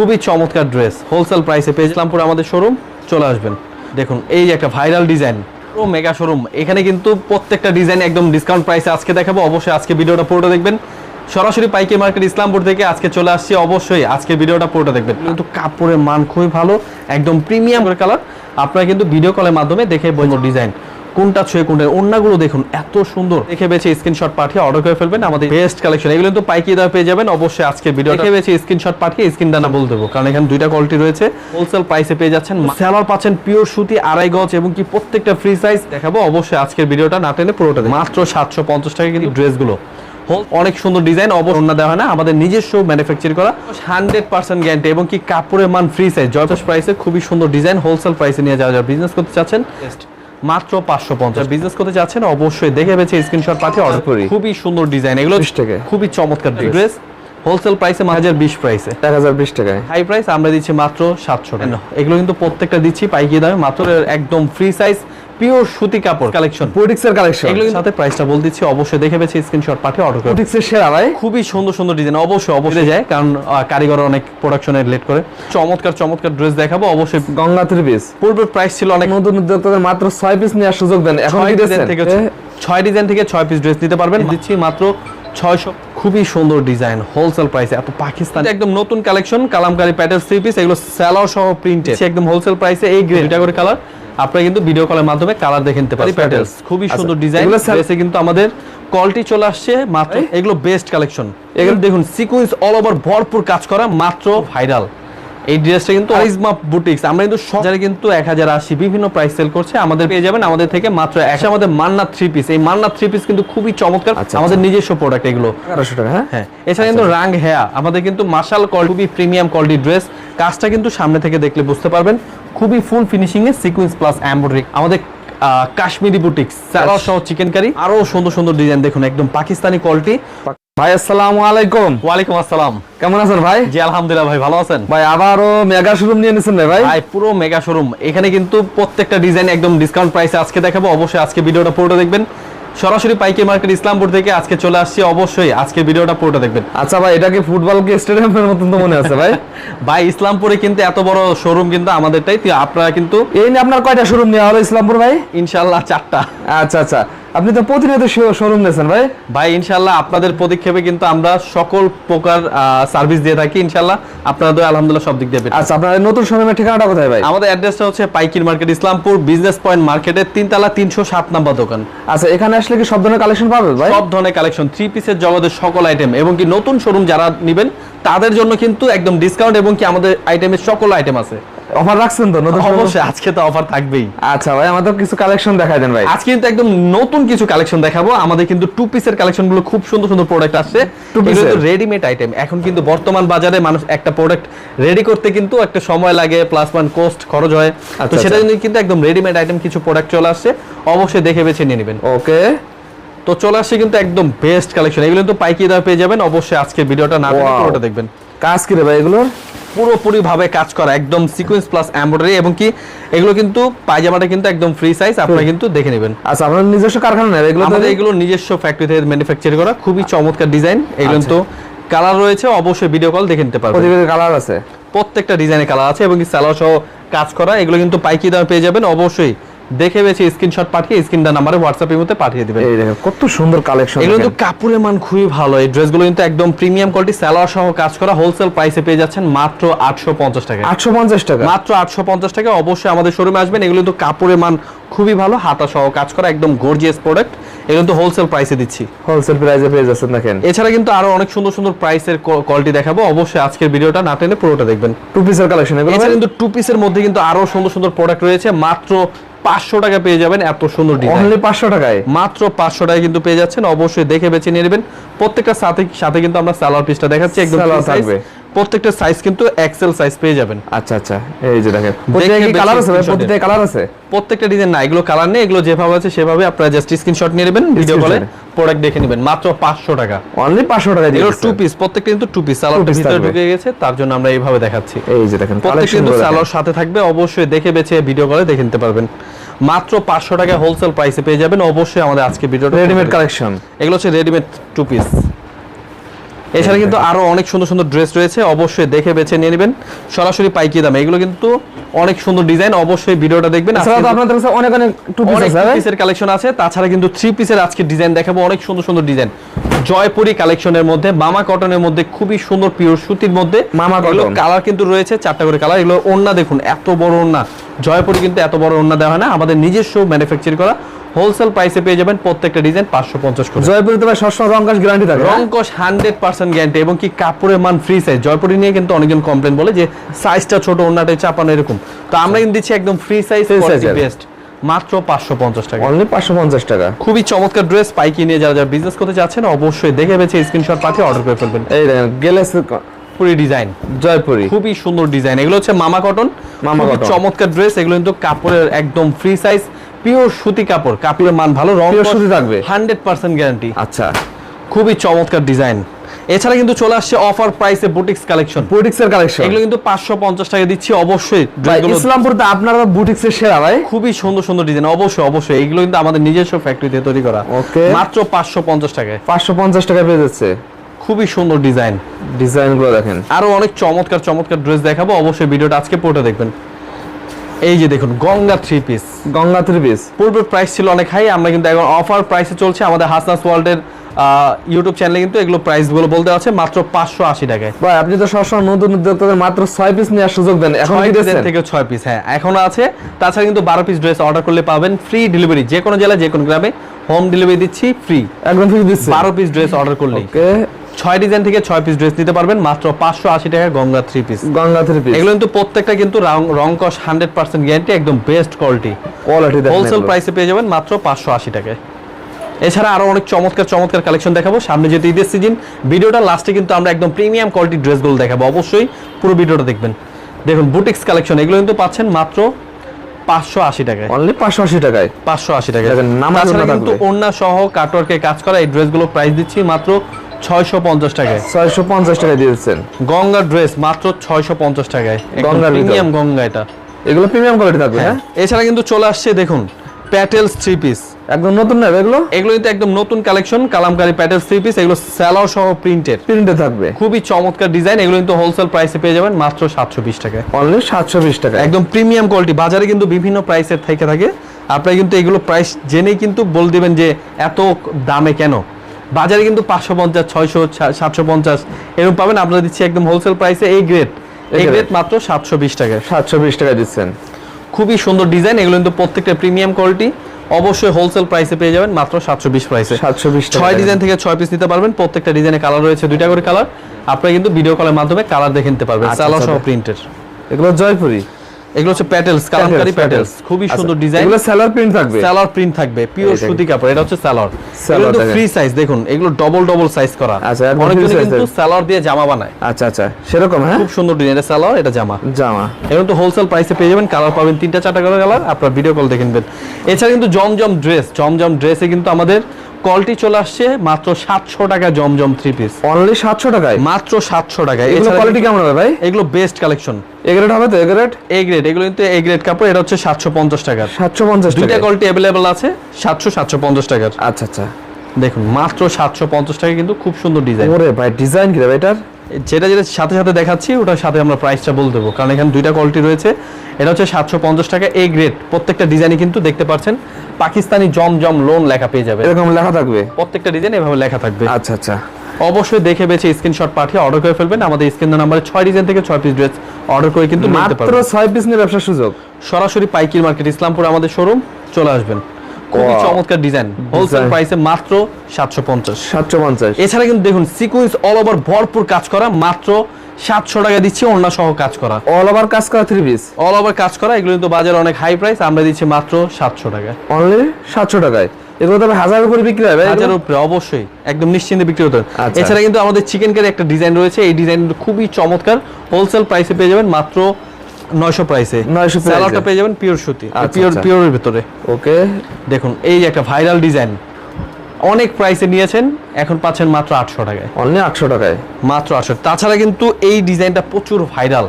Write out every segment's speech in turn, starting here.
খুবই চমৎকার dress wholesale প্রাইসে পেয়ে ইসলামপুর আমাদের শোরুম চলে আসবেন। দেখুন, এই যে একটা ভাইরাল ডিজাইন পুরো মেগা শোরুম এখানে কিন্তু প্রত্যেকটা ডিজাইন একদম ডিসকাউন্ট প্রাইসে আজকে দেখাবো। অবশ্যই আজকে ভিডিওটা পুরোটা দেখবেন। সরাসরি পাইকে মার্কেট ইসলামপুর থেকে আজকে চলে আসছি। অবশ্যই আজকে ভিডিওটা পুরোটা দেখবেন। কিন্তু কাপড়ের মান খুবই ভালো। একদম প্রিমিয়াম কালার আপনারা কিন্তু ভিডিও কলের মাধ্যমে দেখে বলব ডিজাইন কোনটা ছুঁয়ে কোনটা অন্যগুলো দেখুন এত সুন্দর। দেখে বেছে স্ক্রিনশট পাঠিয়ে অর্ডার করে ফেলবেন আমাদের বেস্ট কালেকশন এগুলো কিন্তু পাইকি দামে পেয়ে যাবেন। অবশ্যই আজকে ভিডিও দেখে বেছে স্ক্রিনশট পাঠিয়ে স্ক্রিন দানা বলে দেবো কারণ এখানে দুইটা কোয়ালিটি রয়েছে। হোলসেল প্রাইসে পেয়ে যাচ্ছেন সেলার পাচ্ছেন পিওর সুতি আড়াই গজ এবং কি প্রত্যেকটা ফ্রি সাইজ দেখাবো। অবশ্যই আজকের ভিডিওটা না টেনে পুরোটা। মাত্র সাতশো পঞ্চাশ টাকা কিন্তু ড্রেসগুলো অনেক সুন্দর ডিজাইন অবশ্যই দেওয়া হয় না আমাদের নিজস্ব ম্যানুফ্যাকচার করা। হান্ড্রেড পার্সেন্ট গ্যারান্টি এবং কি কাপড়ের মান ফ্রি সাইজ জয়প্রকাশ প্রাইসে খুবই সুন্দর ডিজাইন হোলসেল প্রাইসে নিয়ে যাওয়া যায় বিজনেস করতে চাচ্ছেন মাত্র পাঁচশো পঞ্চাশ। বিজনেস করতে চাচ্ছেন অবশ্যই দেখে বেছে স্ক্রিনশট পাঠিয়ে অর্ডার করি খুবই সুন্দর ডিজাইন এগুলো খুবই চমৎকার ড্রেস হোলসেল প্রাইসে হাজার বিশ প্রাইসে এক হাজার বিশ টাকায়। হাই প্রাইস আমরা দিচ্ছি মাত্র সাতশো টাকা। এগুলো কিন্তু প্রত্যেকটা দিচ্ছি পাইকি দামে মাত্র একদম ফ্রি সাইজ পিওর সুতি কাপড় কালেকশন বুটিক্সের কালেকশন এগুলো কিন্তু সাথে প্রাইসটা বল দিচ্ছি। অবশ্যই দেখে বেছে স্ক্রিনশট পাঠিয়ে অর্ডার করুন বুটিক্সের সেরা ভাই। খুবই সুন্দর সুন্দর ডিজাইন অবশ্যই অবশ্যই। যায়। কারণ কারিগর অনেক প্রোডাকশনে লেট করে। চমৎকার চমৎকার ড্রেস দেখাবো। অবশ্যই গঙ্গা থ্রি পিস পূর্বের প্রাইস ছিল অনেক নতুন উদ্যোক্তাদের মাত্র ছয় পিস নেওয়ার সুযোগ দেন। এখন থেকে এ, ছয় ডিজাইন থেকে ছয় পিস ড্রেস নিতে পারবেন। দিচ্ছি মাত্র ছয়শো খুবই সুন্দর ডিজাইন হোলসেল প্রাইসে এত পাকিস্তান একদম নতুন collection Kalamkari pattern three piece এগুলো স্যালার সহ প্রিন্টেড একদম হোলসেল প্রাইসে এই গ্রে দুইটা করে কালার আপনারা কিন্তু ভিডিও কলের মাধ্যমে কালার দেখে নিতে পারেন প্যাটার্ন খুবই আচ্ছা, সুন্দর ডিজাইন sell- কিন্তু আমাদের কলটি চলে আসছে মাত্র এগুলো বেস্ট কালেকশন এগুলো দেখুন সিকোয়েন্স অল ওভার ভরপুর কাজ করা মাত্র ভাইরাল এই ড্রেসটা কিন্তু কারিজমা বুটিক্স আমরা কিন্তু সব জায়গায় কিন্তু এক হাজার আশি বিভিন্ন প্রাইস সেল করছে আমাদের পেয়ে যাবেন আমাদের থেকে মাত্র একশো আমাদের মান্না থ্রি পিস এই মান্না থ্রি পিস কিন্তু খুবই চমৎকার আচ্ছা, আমাদের নিজস্ব প্রোডাক্ট এগুলো। এগারোশো টাকা হ্যাঁ? হ্যাঁ এছাড়া কিন্তু রাং হেয়া আমাদের কিন্তু মার্শাল কল খুবই প্রিমিয়াম কোয়ালিটি ড্রেস কাজটা কিন্তু সামনে থেকে দেখলে বুঝতে পারবেন খুবই ফুল ফিনিশিং এ সিকোয়েন্স প্লাস এমব্রয়ডারি আমাদের কাশ্মীরি বুটিক্স স্যালাড সহ চিকেন কারি আরও সুন্দর সুন্দর ডিজাইন দেখুন একদম পাকিস্তানি কোয়ালিটি ভাই আসসালামু আলাইকুম। ওয়ালাইকুম আসসালাম। কেমন আছেন ভাই? জি আলহামদুলিল্লাহ ভাই ভালো আছেন? ভাই আবারও মেগা শোরুম নিয়ে নিছেন রে ভাই? ভাই পুরো মেগা শোরুম এখানে কিন্তু প্রত্যেকটা ডিজাইন একদম ডিসকাউন্ট প্রাইসে আজকে দেখাবো। অবশ্যই আজকে ভিডিওটা পুরোটা দেখবেন। সরাসরি পাইকে মার্কেট ইসলামপুর থেকে আজকে চলে আসছি। অবশ্যই আজকে ভিডিওটা পুরোটা দেখবেন। আচ্ছা ভাই এটা কি ফুটবল কি স্টেডিয়ামের মতন তো মনে আছে ভাই? ভাই ইসলামপুরে কিন্তু এত বড় শোরুম কিন্তু আমাদেরটাই। তো আপনারা কিন্তু এই নিয়ে আপনার কয়টা শোরুম নেওয়া হলো ইসলামপুর ভাই? ইনশাল্লাহ চারটা। আচ্ছা আচ্ছা। আপনি তো প্রতিনিয়ত শোরুম নিয়েছেন ভাই। ভাই ইনশাল্লাহ আপনাদের পদক্ষেপে কিন্তু আমরা সকল প্রকার সার্ভিস দিয়ে থাকি ইনশাল্লাহ আপনাদের আলহামদুলিল্লাহ সব দিক দিয়ে আচ্ছা আপনার নতুন শোরুমের ঠিকানাটা কোথায় ভাই? আমাদের অ্যাড্রেসটা হচ্ছে পাইকির মার্কেট ইসলামপুর বিজনেস পয়েন্ট মার্কেটের তিনতলা তিনশো সাত নাম্বার দোকান। আচ্ছা এখানে আসলে কি সব ধরনের কালেকশন পাবে ভাই? সব ধরনের কালেকশন থ্রি পিসের জগতের সকল আইটেম এবং কি নতুন শোরুম যারা নেবেন তাদের জন্য কিন্তু একদম ডিসকাউন্ট এবং কি আমাদের আইটেমের সকল আইটেম আছে। অফার রাখছেন তো? নতুন অবশ্যই আজকে তো অফার থাকবেই। আচ্ছা ভাই আমাদের কিছু কালেকশন দেখাই দেন ভাই। আজকে কিন্তু একদম নতুন কিছু কালেকশন দেখাবো। আমাদের কিন্তু টু পিসের কালেকশনগুলো খুব সুন্দর সুন্দর প্রোডাক্ট আসছে। Piece এর? রেডিমেড আইটেম এখন কিন্তু বর্তমান বাজারে মানুষ একটা প্রোডাক্ট রেডি করতে কিন্তু একটা সময় লাগে প্লাস ওয়ান কোস্ট খরচ হয়। তো আচ্ছা, সেটা আচ্ছা। জন্য কিন্তু একদম রেডিমেড আইটেম কিছু প্রোডাক্ট চলে আসছে। অবশ্যই দেখে বেছে নিয়ে নেবেন। ওকে। তো চলে আসছে কিন্তু একদম বেস্ট কালেকশন এগুলো কিন্তু পাইকি দামে পেয়ে যাবেন। অবশ্যই আজকে ভিডিওটা না. পুরোটা দেখবেন। কাজ কি রে ভাই এগুলোর? পুরোপুরি ভাবে কাজ করা একদম সিকোয়েন্স প্লাস এমব্রয়ডারি এবং কি এগুলো কিন্তু পায়জামাটা কিন্তু একদম ফ্রি সাইজ আপনারা কিন্তু দেখে নেবেন। আচ্ছা আপনার নিজস্ব কারখানা নেই এগুলো আমাদের এগুলো নিজস্ব ফ্যাক্টরি থেকে ম্যানুফ্যাকচার করা খুবই চমৎকার ডিজাইন এগুলো আচ্ছা। তো কালার রয়েছে অবশ্যই ভিডিও কল দেখে নিতে পারবেন। কালার আছে? প্রত্যেকটা ডিজাইনে কালার আছে এবং কি স্যালো সহ কাজ করা এগুলো কিন্তু পাইকি দামে পেয়ে যাবেন অবশ্যই দেখে বেছে স্ক্রিনশট পাঠিয়ে স্ক্রিনটা নাম্বারে হোয়াটসঅ্যাপের মধ্যে পাঠিয়ে দিবেন। এই দেখেন কত সুন্দর কালেকশন এগুলো কিন্তু কাপড়ের মান খুবই ভালো। এই ড্রেসগুলো কিন্তু একদম প্রিমিয়াম কোয়ালিটি স্যালোয়ার সহ কাজ করা হোলসেল প্রাইসে পেয়ে যাচ্ছেন মাত্র আটশো পঞ্চাশ টাকা আটশো পঞ্চাশ টাকা? মাত্র আটশো পঞ্চাশ টাকা অবশ্যই আমাদের শোরুমে আসবেন। এগুলো কিন্তু কাপড়ের মান খুবই ভালো হাতা সহ কাজ করা একদম গর্জিয়াস প্রোডাক্ট এগুলো তো হোলসেল প্রাইসে দিচ্ছি। হোলসেল প্রাইসে পেয়ে যাচ্ছেন দেখেন। এছাড়া কিন্তু আরও অনেক সুন্দর সুন্দর প্রাইসের কোয়ালিটি দেখাবো। অবশ্যই আজকের ভিডিওটা না টেনে পুরোটা দেখবেন। টু পিসের কালেকশন এগুলো কিন্তু টু পিসের মধ্যে কিন্তু আরও সুন্দর সুন্দর প্রোডাক্ট রয়েছে। মাত্র পাঁচশো টাকা পেয়ে যাবেন এত সুন্দর ডিজাইন পাঁচশো টাকায়? মাত্র পাঁচশো টাকায় কিন্তু পেয়ে যাচ্ছেন। অবশ্যই দেখে বেছে নিয়ে নেবেন। প্রত্যেকটা সাথে সাথে কিন্তু আমরা সালোয়ার পিসটা দেখাচ্ছি একদম থাকবে। প্রত্যেকটা সাইজ কিন্তু এক্সেল সাইজ পেয়ে যাবেন। আচ্ছা আচ্ছা এই যে দেখেন। প্রতিটা কি কালার আছে প্রতিটা কালার আছে? প্রত্যেকটা ডিজাইন না এগুলো কালার নেই এগুলো যেভাবে আছে সেভাবে আপনারা জাস্ট স্ক্রিনশট নিয়ে নেবেন ভিডিও কলে প্রোডাক্ট দেখে নেবেন। মাত্র পাঁচশো টাকা। অনলি পাঁচশো টাকায় দিয়ে টু পিস প্রত্যেকটা কিন্তু টু পিস সালোয়ারটা ভিতরে ঢুকে গেছে তার জন্য আমরা এইভাবে দেখাচ্ছি। এই যে দেখেন প্রত্যেক কালেকশন কিন্তু সালোয়ার সাথে থাকবে অবশ্যই দেখে বেছে ভিডিও কলে দেখে নিতে পারবেন। মাত্র পাঁচশো টাকা হোলসেল প্রাইসে পেয়ে যাবেন। অবশ্যই আমাদের আজকে ভিডিওটা রেডিমেড কালেকশন এগুলো হচ্ছে রেডিমেড টু পিস এছাড়া কিন্তু আরও অনেক সুন্দর সুন্দর ড্রেস রয়েছে অবশ্যই দেখে বেছে নিয়ে নেবেন। সরাসরি পাইকি দামে। এগুলো কিন্তু অনেক সুন্দর ডিজাইন অবশ্যই ভিডিওটা দেখবেন। আপনাদের কাছে অনেক অনেক টু পিসের কালেকশন আছে তাছাড়া কিন্তু থ্রি পিসের আজকে ডিজাইন দেখাবো অনেক সুন্দর সুন্দর ডিজাইন জয়পুরি কালেকশনের মধ্যে মামা কটনের মধ্যে খুবই সুন্দর পিওর সুতির মধ্যে। মামা cotton। কালার কিন্তু রয়েছে চারটা করে কালার এগুলো ওন্না দেখুন এত বড় ওন্না জয়পুরি কিন্তু এত বড় ওন্না দেওয়া হয় না আমাদের নিজস্ব ম্যানুফ্যাকচার করা। হোলসেল প্রাইসে পেয়ে যাবেন প্রত্যেকটা ডিজাইন পাঁচশো পঞ্চাশ করে। জয়পুরে তো ভাই সবসময় রংকাশ গ্যারান্টি থাকে? রংকশ হান্ড্রেড পার্সেন্ট গ্যারান্টি এবং কি কাপড়ের মান ফ্রি সাইজ জয়পুরি নিয়ে কিন্তু অনেকজন কমপ্লেন বলে যে সাইজটা ছোট ওন্নাটাই চাপানো এরকম। তো আমরা কিন্তু দিচ্ছি একদম ফ্রি সাইজ। বেস্ট মাত্র পাঁচশো পঞ্চাশ টাকা। অনলি পাঁচশো পঞ্চাশ টাকা। খুবই চমৎকার ড্রেস পাইকি নিয়ে যারা যারা বিজনেস করতে চাচ্ছেন অবশ্যই দেখে বেছে স্ক্রিনশট পাঠিয়ে অর্ডার করে ফেলবেন। এই দেখেন গেলেস পুরি ডিজাইন জয়পুরি। খুবই সুন্দর ডিজাইন এগুলো হচ্ছে মামা কটন মামা cotton। চমৎকার ড্রেস এগুলো কিন্তু কাপড়ের একদম ফ্রি সাইজ পিওর সুতি কাপড়। কাপড়ের মান ভালো রং সুতি থাকবে। হান্ড্রেড পার্সেন্ট গ্যারান্টি আচ্ছা। খুবই চমৎকার ডিজাইন এছাড়া কিন্তু চলে আসছে অফার প্রাইসে বুটিক্স কালেকশন বুটিক্সের কালেকশন এগুলো কিন্তু পাঁচশো পঞ্চাশ টাকা দিচ্ছি অবশ্যই। dressগুলো ইসলামপুরতে আপনারা বুটিক্সের সেরা ভাই। খুবই সুন্দর সুন্দর ডিজাইন অবশ্যই অবশ্যই। এগুলো কিন্তু আমাদের নিজস্ব ফ্যাক্টরিতে তৈরি করা। Okay. মাত্র পাঁচশো পঞ্চাশ টাকায়। পাঁচশো পঞ্চাশ টাকা পেয়ে যাচ্ছে। খুবই সুন্দর ডিজাইন ডিজাইনগুলো দেখেন। আরও অনেক চমৎকার চমৎকার ড্রেস দেখাবো। অবশ্যই ভিডিওটা আজকে পড়ে দেখবেন। এই যে দেখুন Ganga three piece Ganga three piece পূর্বের প্রাইস ছিল অনেক হাই আমরা কিন্তু এখন অফার প্রাইসে চলছে। আমাদের হাসনাস ওয়ার্ল্ডের ইউটিউব চ্যানেলে কিন্তু এগুলো প্রাইসগুলো বলতে আছে মাত্র পাঁচশো আশি টাকায়। ভাই আপনি তো সবসময় নতুন উদ্যোক্তাদের মাত্র ছয় পিস নেওয়ার সুযোগ দেন। এখন থেকে ছয় পিস হ্যাঁ। এখনও আছে। তাছাড়া কিন্তু বারো পিস ড্রেস অর্ডার করলে পাবেন ফ্রি ডেলিভারি যে কোনো জেলায় যে কোনো গ্রামে হোম ডেলিভারি দিচ্ছি ফ্রি একদম ফ্রি দিচ্ছে। বারো পিস ড্রেস অর্ডার করলে ওকে ছয় ডিজাইন থেকে ছয় পিস ড্রেস নিতে পারবেন মাত্র পাঁচশো আশি টাকা Ganga three piece Ganga three piece এগুলো কিন্তু প্রত্যেকটা কিন্তু রং রং কস হান্ড্রেড পার্সেন্ট গ্যারান্টি একদম বেস্ট কোয়ালিটি কোয়ালিটি হোলসেল। প্রাইসে পেয়ে যাবেন মাত্র পাঁচশো আশি টাকায়। এছাড়া আরও অনেক চমৎকার চমৎকার কালেকশন দেখাবো। সামনে যেহেতু ঈদের সিজন ভিডিওটা লাস্টে কিন্তু আমরা একদম প্রিমিয়াম কোয়ালিটির ড্রেসগুলো দেখাবো। অবশ্যই পুরো ভিডিওটা দেখবেন। দেখুন বুটিক্স কালেকশন এগুলো কিন্তু পাচ্ছেন মাত্র পাঁচশো আশি টাকায়। অনলি পাঁচশো আশি টাকায়। পাঁচশো আশি টাকায়। দেখেন, নামার জন্য তাছাড়া কিন্তু ওন্না সহ কাটওয়ার্কে কাজ করা এই ড্রেসগুলো প্রাইস দিচ্ছি মাত্র ছয়শো পঞ্চাশ টাকায়। ছয়শো পঞ্চাশ টাকায় দিয়ে দিচ্ছেন। গঙ্গা ড্রেস মাত্র ছয়শো পঞ্চাশ টাকায়। প্রিমিয়াম গঙ্গা এটা। এগুলো প্রিমিয়াম কোয়ালিটি থাকবে হ্যাঁ? এছাড়া কিন্তু চলে আসছে দেখুন প্যাটেলস থ্রি পিস। একদম নতুন এগুলো? এগুলো কিন্তু একদম নতুন collection Kalamkari patterns three piece এগুলো স্যালার সহ প্রিন্টেড প্রিন্টে থাকবে। খুবই চমৎকার ডিজাইন এগুলো কিন্তু হোলসেল প্রাইসে পেয়ে যাবেন মাত্র সাতশো বিশ টাকায়। অনলি সাতশো বিশ টাকা একদম প্রিমিয়াম কোয়ালিটি বাজারে কিন্তু বিভিন্ন প্রাইসের থেকে থাকে। আপনারা কিন্তু এগুলো প্রাইস জেনেই কিন্তু বল দিবেন যে এত দামে কেন? বাজারে কিন্তু পাঁচশো পঞ্চাশ ছয়শো সাতশো পঞ্চাশ এরকম পাবেন। আপনারা দিচ্ছি একদম হোলসেল প্রাইসে এই গ্রেড এই গ্রেড মাত্র সাতশো বিশ টাকায়। সাতশো বিশ টাকা দিচ্ছেন। খুবই সুন্দর ডিজাইন এগুলো কিন্তু প্রত্যেকটা প্রিমিয়াম কোয়ালিটি অবশ্যই হোলসেল প্রাইসে পেয়ে যাবেন মাত্র সাতশো বিশ প্রাইসে সাতশো বিশ ছয় ডিজাইন থেকে ছয় পিস নিতে পারবেন প্রত্যেকটা ডিজাইনে কালার রয়েছে দুইটা করে কালার আপনারা কিন্তু ভিডিও কলের মাধ্যমে কালার দেখে নিতে পারবেন আচ্ছা, সহ আচ্ছা। প্রিন্টের এগুলো জয়পুরি? এগুলো হচ্ছে প্যাটেলস কালামকারী প্যাটেলস খুবই সুন্দর ডিজাইন এগুলো সেলার প্রিন্ট থাকবে? সালোয়ার প্রিন্ট থাকবে পিওর সুতি কাপড় এটা হচ্ছে এগুলো ফ্রি সাইজ দেখুন এগুলো ডবল ডবল সাইজ করা। আচ্ছা, অনেকজন কিন্তু এর। সালোয়ার দিয়ে জামা বানায়। আচ্ছা আচ্ছা সেরকম হ্যাঁ? খুব সুন্দর ডিজাইন এটা সালোয়ার এটা জামা। জামা। এরকম তো হোলসেল প্রাইসে পেয়ে যাবেন কালার পাবেন তিনটা চারটা করে কালার আপনার ভিডিও কল দেখে নেবেন। এছাড়া কিন্তু জমজম ড্রেস জমজম ড্রেসে কিন্তু আমাদের কোয়ালিটি চলে আসছে মাত্র সাতশো টাকা জমজম থ্রি পিস অনলি সাতশো টাকায়? মাত্র সাতশো টাকায়। এগুলো কোয়ালিটি কেমন হবে ভাই? এগুলো বেস্ট কালেকশন এগ্রেড হবে তো এগ্রেড এ গ্রেড এগুলো কিন্তু এ গ্রেড কাপড় এটা হচ্ছে সাতশো পঞ্চাশ টাকার। সাতশো পঞ্চাশ দুইটা টাকা কোয়ালিটি অ্যাভেলেবেল আছে সাতশো সাতশো পঞ্চাশ টাকার। আচ্ছা আচ্ছা। দেখুন মাত্র সাতশো পঞ্চাশ টাকা কিন্তু খুব সুন্দর ডিজাইন ওরে ভাই ডিজাইন কি রে ভাই এটার? যেটা যেটা সাথে সাথে দেখাচ্ছি ওটার সাথে আমরা প্রাইসটা বলে দেবো। কারণ এখানে দুইটা কোয়ালিটি রয়েছে। এটা হচ্ছে সাতশো পঞ্চাশ টাকা এ গ্রেড প্রত্যেকটা ডিজাইনে কিন্তু দেখতে পাচ্ছেন পাকিস্তানি জম জম লোন লেখা পেয়ে যাবে। এরকম লেখা থাকবে? প্রত্যেকটা ডিজাইন এভাবে লেখা থাকবে। আচ্ছা আচ্ছা। অবশ্যই দেখে বেছে স্ক্রিনশট পাঠিয়ে অর্ডার করে ফেলবেন। আমাদের স্ক্রিন নাম্বারে ছয় ডিজাইন থেকে ছয় পিস ড্রেস অর্ডার করে কিন্তু নিতে মাত্র ছয় পিস নিয়ে ব্যবসার সুযোগ? সরাসরি পাইকির মার্কেট ইসলামপুর আমাদের শোরুম চলে আসবেন। খুবই. চমৎকার ডিজাইন হোলসেল প্রাইসে মাত্র সাতশো পঞ্চাশ। সাতশো পঞ্চাশ। এছাড়া কিন্তু দেখুন সিকুয়েন্স অল ওভার ভরপুর কাজ করা মাত্র সাতশো টাকা দিচ্ছি সহ কাজ করা। অল ওভার কাজ করা থ্রি পিস অল ওভার কাজ করা এগুলো কিন্তু বাজারে অনেক হাই প্রাইস আমরা দিচ্ছি মাত্র সাতশো টাকা অনলি সাতশো টাকায়? এগুলো তবে হাজার উপরে বিক্রি হবে হাজার উপরে অবশ্যই। একদম নিশ্চিন্তে বিক্রি হতে হবে। আচ্ছা। এছাড়া কিন্তু আমাদের চিকেন কারি একটা ডিজাইন রয়েছে এই ডিজাইন খুবই চমৎকার। হোলসেল প্রাইসে পেয়ে যাবেন মাত্র নয়শো প্রাইসে 900 প্রাইসে এ। পেয়ে যাবেন পিওর সুতি। আচ্ছা, পিওর আচ্ছা। পিওরের ভিতরে। ওকে দেখুন এই যে একটা ভাইরাল ডিজাইন অনেক প্রাইসে নিয়েছেন এখন পাচ্ছেন মাত্র আটশো টাকায়। অনলি আটশো টাকায়। মাত্র আটশো। তাছাড়া কিন্তু এই ডিজাইনটা প্রচুর ভাইরাল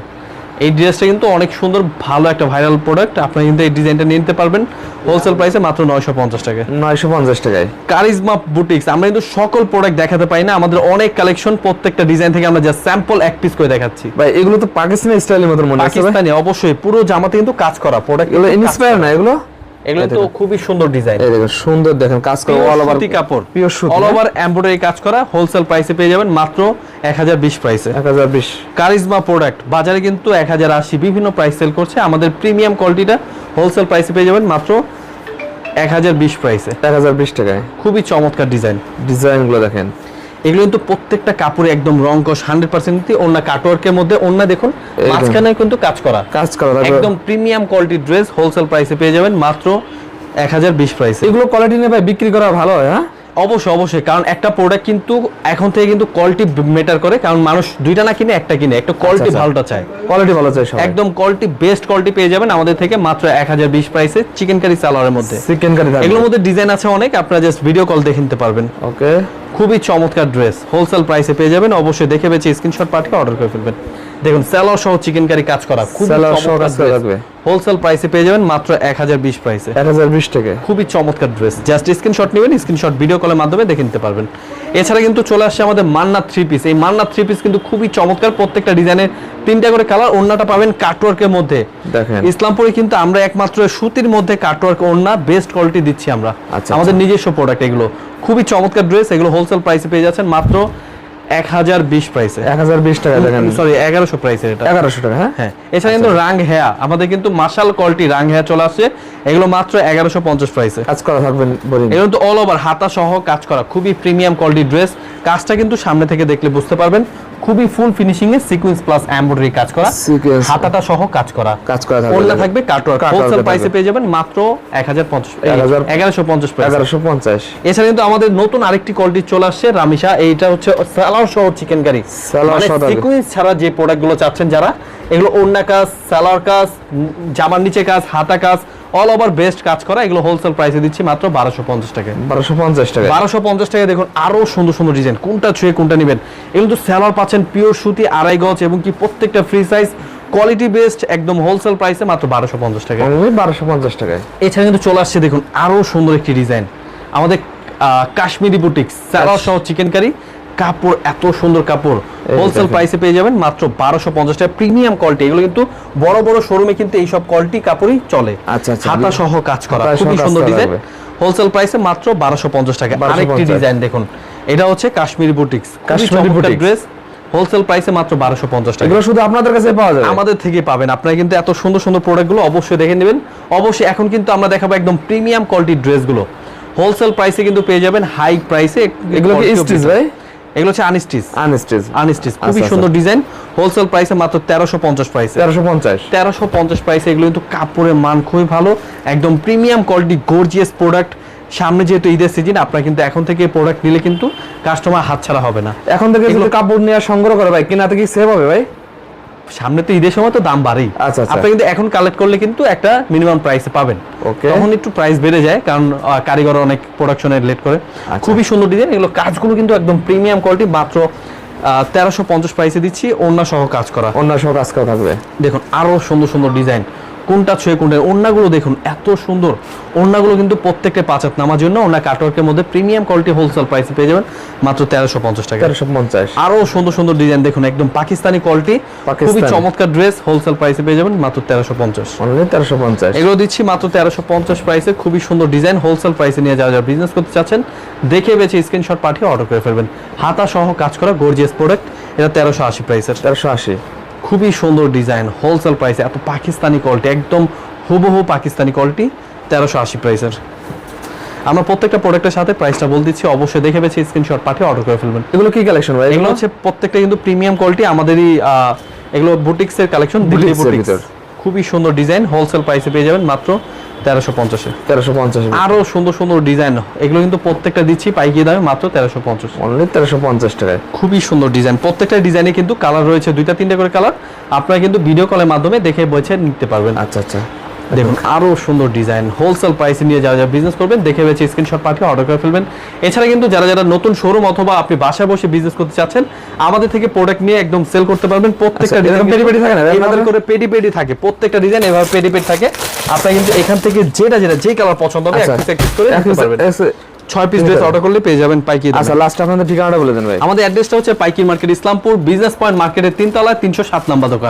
এই ড্রেসটা কিন্তু অনেক সুন্দর ভালো একটা ভাইরাল প্রোডাক্ট আপনারা কিন্তু এই ডিজাইনটা নিতে পারবেন। হোলসেল প্রাইসে মাত্র নয়শো পঞ্চাশ টাকা নয়শো পঞ্চাশ টাকায়। কারিজমা বুটিক্স আমরা কিন্তু সকল প্রোডাক্ট দেখাতে পাই না আমাদের অনেক কালেকশন প্রত্যেকটা ডিজাইন থেকে আমরা জাস্ট স্যাম্পল এক পিস করে দেখাচ্ছি। ভাই এগুলো তো পাকিস্তানি স্টাইলের মতো মনে হচ্ছে পাকিস্তানি অবশ্যই। পুরো জামাতে কিন্তু কাজ করা প্রোডাক্ট এগুলো ইন্সপায়ার না এগুলো? এগুলো তো খুবই সুন্দর ডিজাইন এই দেখুন সুন্দর দেখেন কাজ করা অল ওভার সুতি কাপড় পিওর সুতি অল ওভার এমব্রয়ডারি কাজ করা হোলসেল প্রাইসে পেয়ে যাবেন মাত্র এক হাজার বিশ প্রাইসে এক হাজার বিশ। কারিজমা প্রোডাক্ট বাজারে কিন্তু এক হাজার আশি বিভিন্ন প্রাইস সেল করছে আমাদের প্রিমিয়াম কোয়ালিটিটা হোলসেল প্রাইসে পেয়ে যাবেন মাত্র এক হাজার বিশ প্রাইসে এক হাজার বিশ টাকায়। খুবই চমৎকার ডিজাইন ডিজাইনগুলো দেখেন। এগুলো কিন্তু প্রত্যেকটা কাপড়ে একদম রং কষ হান্ড্রেড পার্সেন্ট অন্য কাটওয়ার্কের মধ্যে অন্য দেখুন মাঝখানে কিন্তু কাজ করা। কাজ করা একদম প্রিমিয়াম কোয়ালিটির ড্রেস হোলসেল প্রাইসে পেয়ে যাবেন মাত্র এক হাজার বিশ প্রাইসে এগুলো কোয়ালিটি নিয়ে ভাই বিক্রি করা ভালো হয় হ্যাঁ? অবশ্যই অবশ্যই কারণ একটা প্রোডাক্ট কিন্তু এখন থেকে কিন্তু কোয়ালিটি মেটার করে কারণ মানুষ দুইটা না কিনে একটা কিনে একটা কোয়ালিটি আচ্ছা। ভালোটা চায়। কোয়ালিটি ভালো সব একদম কোয়ালিটি বেস্ট কোয়ালিটি পেয়ে যাবেন আমাদের থেকে মাত্র এক হাজার বিশ প্রাইসে চিকেন কারি সালোয়ারের মধ্যে। চিকেন কারি এগুলোর মধ্যে ডিজাইন আছে অনেক আপনারা জাস্ট ভিডিও কল দেখে নিতে পারবেন। ওকে খুবই চমৎকার ড্রেস হোলসেল প্রাইসে পেয়ে যাবেন। অবশ্যই দেখে বেছে স্ক্রিনশট পাঠিয়ে অর্ডার করে ফেলবেন। দেখুন স্যালার সহ চিকেন কারি কাজ করা। খুব Salad সহ কাজ করা থাকবে। হোলসেল প্রাইসে পেয়ে যাবেন মাত্র এক হাজার বিশ প্রাইসে এক হাজার বিশ টাকা খুবই চমৎকার ড্রেস জাস্ট স্ক্রিনশট নেবেন স্ক্রিনশট ভিডিও কলের মাধ্যমে দেখে নিতে পারবেন। এছাড়া কিন্তু চলে আসছে আমাদের মান্না থ্রি পিস এই মান্না থ্রি পিস কিন্তু খুবই চমৎকার প্রত্যেকটা ডিজাইনের তিনটা করে কালার ওড়নাটা পাবেন কাটওয়ার্কের মধ্যে। দেখেন। ইসলামপুরে কিন্তু আমরা একমাত্র সুতির মধ্যে কাটওয়ার্ক ওড়না বেস্ট কোয়ালিটি দিচ্ছি আমরা। আচ্ছা, আমাদের নিজস্ব প্রোডাক্ট এগুলো। খুবই চমৎকার ড্রেস এগুলো হোলসেল প্রাইসে পেয়ে যাচ্ছেন। মাত্র এক হাজার বিশ প্রাইসে এক হাজার বিশ টাকা দেখেন। সরি এগারোশো এটা। এগারোশো টাকা হ্যাঁ? হ্যাঁ। এছাড়া কিন্তু রাং হেয়া আমাদের কিন্তু রাং হেয়া চলে আসছে। এগুলো মাত্র এগারোশো পঞ্চাশ প্রাইসে কাজ করা থাকবেন এগুলো অল ওভার হাতা সহ কাজ করা। খুবই প্রিমিয়াম কোয়ালিটি ড্রেস কাজটা কিন্তু সামনে থেকে দেখলে বুঝতে পারবেন। খুবই ফুল ফিনিশিং এ সিকোয়েন্স প্লাস এমব্রয়ডারি কাজ করা। হাতাটা সহ কাজ করা। কাজ করা থাকবে। ওড়না থাকবে কাটওয়ার্ক হোলসেল প্রাইসে পেয়ে যাবেন মাত্র 1050 1000 1150 প্রাইস এগারোশো পঞ্চাশ এছাড়া কিন্তু আমাদের নতুন আরেকটি কোয়ালিটি চলে আসছে রামিশা। এইটা হচ্ছে সহ চিকেন কারি মানে সিকোয়েন্স ছাড়া যে প্রোডাক্টগুলো চাচ্ছেন যারা এগুলো ওড়না কাজ সালোয়ার কাজ জামার নিচে কাজ হাতা কাজ অল ওভার বেস্ট কাজ করা এগুলো হোলসেল প্রাইসে দিচ্ছি মাত্র বারোশো পঞ্চাশ টাকা বারোশো পঞ্চাশ টাকা বারোশো পঞ্চাশ টাকা দেখুন আরও সুন্দর সুন্দর ডিজাইন কোনটা ছুঁয়ে কোনটা নেবেন? এগুলো তো স্যালার পাচ্ছেন পিওর সুতি আড়াই গজ এবং কি প্রত্যেকটা ফ্রি সাইজ কোয়ালিটি বেস্ট একদম হোলসেল প্রাইসে মাত্র বারোশো পঞ্চাশ টাকা বারোশো পঞ্চাশ টাকায়। এছাড়া কিন্তু চলে আসছে দেখুন আরও সুন্দর একটি ডিজাইন আমাদের কাশ্মীরি বুটিক স্যালার সহ চিকেন কারি কাপড় এত সুন্দর কাপড়। হোলসেল প্রাইসে পেয়ে যাবেন মাত্র বারোশো পঞ্চাশ টাকা। প্রিমিয়াম কোয়ালিটি এগুলো কিন্তু বড় বড় শোরুমে কিন্তু কোয়ালিটি কাপড়ই চলে। আচ্ছা, আচ্ছা। হাতা সহ কাজ করা খুবই সুন্দর ডিজাইন হোলসেল প্রাইসে মাত্র বারোশো পঞ্চাশ টাকা। আরেকটি ডিজাইন দেখুন। এটা হচ্ছে Kashmiri boutiques Kashmiri boutiques. Dress wholesale প্রাইসে মাত্র বারোশো পঞ্চাশ টাকা। এগুলো শুধু আপনাদের কাছে পাওয়া যাবে? আমাদের থেকে পাবেন। আপনারা কিন্তু এত সুন্দর সুন্দর প্রোডাক্টগুলো অবশ্যই দেখে নেবেন। অবশ্যই এখন কিন্তু আমরা দেখাবো একদম প্রিমিয়াম কোয়ালিটির ড্রেসগুলো হোলসেল প্রাইসে কিন্তু পেয়ে যাবেন হাই প্রাইসে এগুলো কি স্টিচ ভাই? এগুলো হচ্ছে আনস্টিচ আনস্টেজ আনস্টিচ খুবই আচ্ছা, সুন্দর ডিজাইন হোলসেল প্রাইসে মাত্র তেরোশো পঞ্চাশ প্রাইসে তেরোশো পঞ্চাশ। তেরোশো পঞ্চাশ প্রাইসে এগুলো কিন্তু কাপড়ের মান খুবই ভালো একদম প্রিমিয়াম কোয়ালিটি গর্জিয়াস প্রোডাক্ট সামনে যেহেতু ঈদের সিজন আপনারা কিন্তু এখন থেকে প্রোডাক্ট নিলে কিন্তু কাস্টমার হাতছাড়া হবে না। এখন থেকে কাপড় নেওয়া সংগ্রহ করে ভাই কেনাতে থেকে সেভ হবে ভাই? সামনে তো ঈদের সময় তো দাম বাড়েই আচ্ছা, আচ্ছা। আপনি কিন্তু এখন কালেক্ট করলে কিন্তু একটা মিনিমাম প্রাইসে পাবেন. তখন একটু প্রাইস বেড়ে যায় কারণ কারিগর অনেক প্রোডাকশনে লেট করে আচ্ছা। খুবই সুন্দর ডিজাইন এগুলো কাজগুলো কিন্তু একদম প্রিমিয়াম কোয়ালিটি মাত্র তেরোশো পঞ্চাশ প্রাইসে দিচ্ছি অন্য সহ কাজ করা অন্য সহ কাজ করা থাকবে দেখুন আরও সুন্দর সুন্দর ডিজাইন কোনটা ছুঁয়ে কোনটা ওড়নাগুলো দেখুন এত সুন্দর। ওড়নাগুলো কিন্তু প্রত্যেকটা পাঁচাত নামার জন্য ওড়না কাটওয়ার্কের মধ্যে প্রিমিয়াম কোয়ালিটি হোলসেল প্রাইসে পেয়ে যাবেন মাত্র তেরোশো পঞ্চাশ টাকা। তেরোশো পঞ্চাশ। আরও সুন্দর সুন্দর ডিজাইন দেখুন একদম পাকিস্তানি কোয়ালিটি। খুবই চমৎকার ড্রেস হোলসেল প্রাইসে পেয়ে যাবেন মাত্র তেরোশো পঞ্চাশ। অনলি তেরোশো পঞ্চাশ। এগুলো দিচ্ছি মাত্র তেরোশো পঞ্চাশ প্রাইসে। খুবই সুন্দর ডিজাইন হোলসেল প্রাইসে নিয়ে যারা যারা বিজনেস করতে চাচ্ছেন দেখে বেছে স্ক্রিনশট পাঠিয়ে অর্ডার করে ফেলবেন। হাতা সহ কাজ করা গর্জিয়াস প্রোডাক্ট এটা তেরোশো আশি প্রাইসের তেরোশো আশি। খুবই সুন্দর ডিজাইন হোলসেল প্রাইসে এত পাকিস্তানি কোয়ালিটি একদম হুবহু পাকিস্তানি কোয়ালিটি তেরোশো আশি প্রাইসের আমরা প্রত্যেকটা প্রোডাক্টের সাথে প্রাইসটা বল দিচ্ছি অবশ্যই দেখে পেয়েছি স্ক্রিনশট পাঠিয়ে অর্ডার করে ফেলবেন। এগুলো কি কালেকশন ভাই এগুলো? হচ্ছে প্রত্যেকটা কিন্তু প্রিমিয়াম কোয়ালিটি আমাদেরই এগুলো বুটিক্সের কালেকশন দিল্লি বুটিক্সের বুটিক্স। খুবই সুন্দর ডিজাইন হোলসেল প্রাইসে পেয়ে যাবেন মাত্র তেরোশো পঞ্চাশে। তেরোশো পঞ্চাশ আরও সুন্দর সুন্দর ডিজাইন এগুলো কিন্তু প্রত্যেকটা দিচ্ছি পাইকিয়ে দামে মাত্র তেরোশো পঞ্চাশ। অনলি তেরোশো পঞ্চাশ টাকায়। খুবই সুন্দর ডিজাইন প্রত্যেকটা ডিজাইনে কিন্তু কালার রয়েছে দুইটা তিনটা করে কালার আপনারা কিন্তু ভিডিও কলের মাধ্যমে দেখে বসে নিতে পারবেন। আচ্ছা আচ্ছা। দেখুন আরও সুন্দর ডিজাইন। হোলসেল প্রাইসে নিয়ে যারা যারা বিজনেস করবেন দেখে বেছে স্ক্রিনশট পাঠিয়ে অর্ডার করে ফেলবেন। এছাড়া কিন্তু যারা যারা নতুন শোরুম অথবা আপনি বাসায় বসে বিজনেস করতে চাচ্ছেন আমাদের থেকে প্রোডাক্ট নিয়ে একদম সেল করতে পারবেন। প্রত্যেকটা আচ্ছা, ডিজাইন পেডি পেডি থাকে না? এইভাবে করে পেডি পেডি থাকে। প্রত্যেকটা ডিজাইন এভাবে পেডি পেডি থাকে। আপনারা কিন্তু এখান থেকে যেটা যেটা যে কালার পছন্দ হবে আচ্ছা, এক পিস করে এক নিতে পারবেন। ছয় পিস ড্রেস অর্ডার করলে পেয়ে যাবেন পাইকারি দামে। আচ্ছা লাস্ট আপনাদের ঠিকানাটা বলে দেন ভাই। আমাদের অ্যাড্রেসটা হচ্ছে পাইকির মার্কেট ইসলামপুর বিজনেস পয়েন্ট মার্কেটের তিনতলায় তিনশো সাত নাম্বার দোকান।